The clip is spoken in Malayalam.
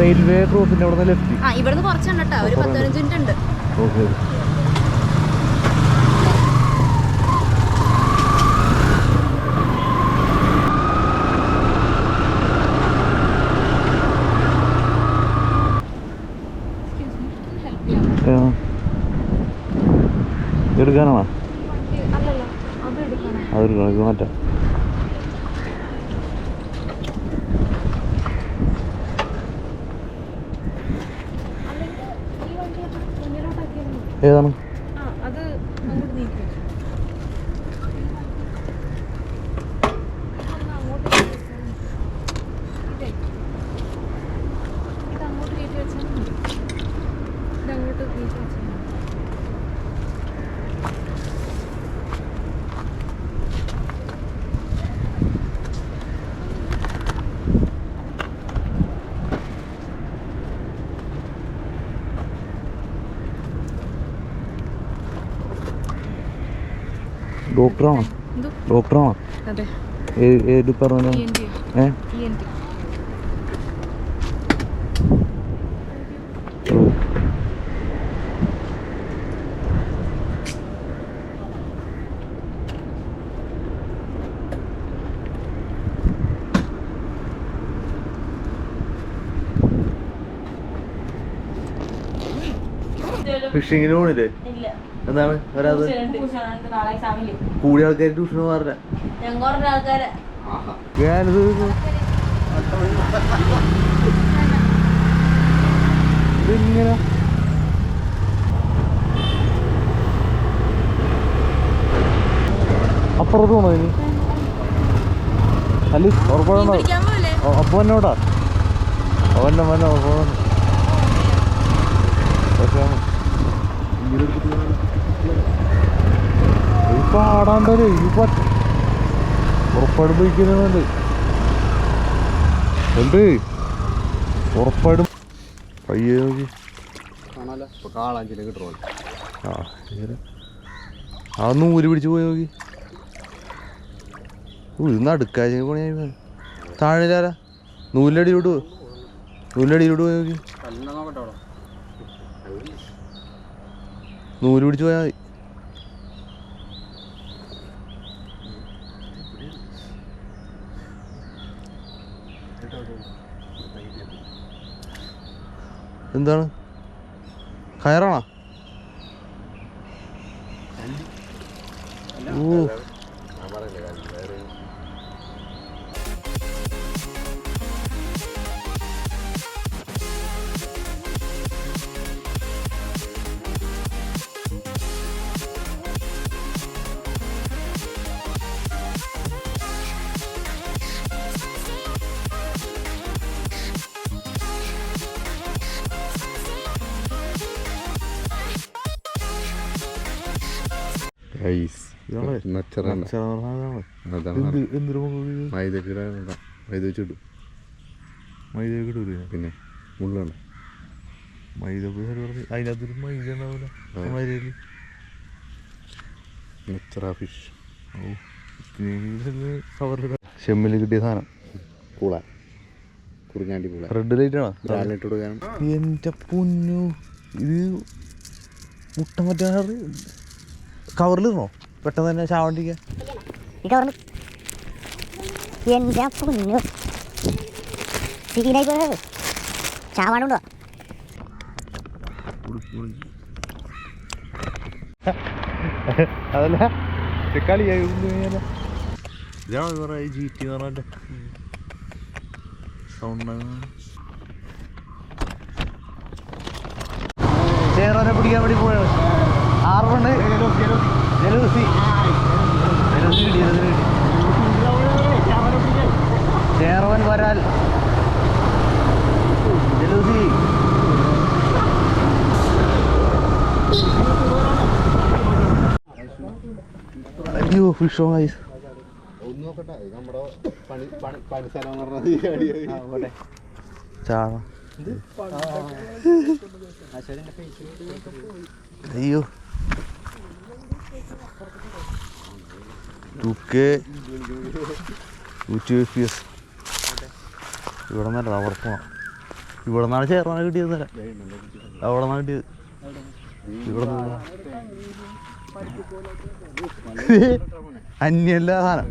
റെയിൽവേ ക്രോസിന്റെ അവിടെ നിന്ന് ലെഫ്റ്റ്. ആ ഇവിടുന്ന് കുറച്ചുണ്ട് കേട്ടോ. ഒരു പത്ത് പതിനഞ്ച് മിനിറ്റ് ഉണ്ട്. ഓക്കെ. എടുക്കാനാണോ അതെടുക്കണം ഇത് മാറ്റാം. ഏതാണ്? അത് അങ്ങോട്ട് നീക്കി വെച്ചാൽ മതി ഇത് അങ്ങോട്ട് കയറ്റി വെച്ചാൽ മതി ഡോക്ടറാണോ? ഡോക്ടറാണോ? ഏത് പറഞ്ഞു ഇ എൻ ടി ഏ ഇ എൻ ടി ഓ. ഫിഷിങ്ങിന് പോണില്ലേ എന്താണ്? വരാത് കൂടിയ ആൾക്കാർ ട്യൂഷന് പോകാറില്ല? ഞാനിത് ഇതിങ്ങനെ അപ്പുറത്ത് പോണോ ഇനി? അല്ല ഉറപ്പാണോ? അപ്പൊ എന്നോടാ അവന്നെ വന്നെ ഉറപ്പാണ് പക്ഷേ ഈ പാടാണ്ടല്ലേ ഈ പറ്റ പോയിക്കുന്നുണ്ട് എന്ത്? ഉറപ്പാടും പയ്യെ നോക്കി. ആ നൂൽ പിടിച്ച് പോയി നോക്കി. ഇന്ന് അടുക്കാഴ്ച പണിയായി നൂലടി നൂലടിയിലോട്ട് നൂലടി നൂലടിയിലോട്ട് പോയി. നോക്കി. നൂൽ പിടിച്ച് പോയാൽ മതി. എന്താണ്? കയറാണോ? ഓ പിന്നെ മുള്ളാണ്. മൈദ അതിനകത്തൊരു മൈദ ഉണ്ടാവില്ല. നച്ചറ ഫിഷ്. ഷെമ്മിൽ കിട്ടിയ സാധനം. പൂള. കുറിഞ്ഞാണ്ടി പൂള. റെഡ് ലൈറ്റ് ആണോ? ഇട്ട് കൊടുക്കാനും എന്റെ പൊന്നു. ഇത് മുട്ട മറ്റേ കവറിലിടണോ പെട്ടെന്ന് തന്നെ ചാവണ്ടിരിക്കാൻ എന്റെ പൊന്നു. അതല്ല ഇത് കളിയായി ഇതാണോ ഇത് പറയാ ജി ടി എന്ന് പറഞ്ഞാൽ സൗണ്ട്. ചേറോനെ പിടിക്കാൻ വേണ്ടി പോയത് ആറുണ്ട് ജലൂസി ജലൂസി കിട്ടി ജലൂസി കിട്ടി ചേറവൻ വരാൽ ജലൂസി അയ്യോ ഫുൾ ഷോ ഐസ് ഒന്ന് നോക്കട്ടെ ടു കെ നൂറ്റി എഫ് എസ് ഇവിടെ നിന്നല്ല റബ്ബർ പോണം. ഇവിടെ നിന്നാണ് ചേർന്നാണ് കിട്ടിയത് തരാം അവിടെ നിന്നാണ് കിട്ടിയത്. ഇവിടെ നിന്ന് അന്യല്ല സാധനം.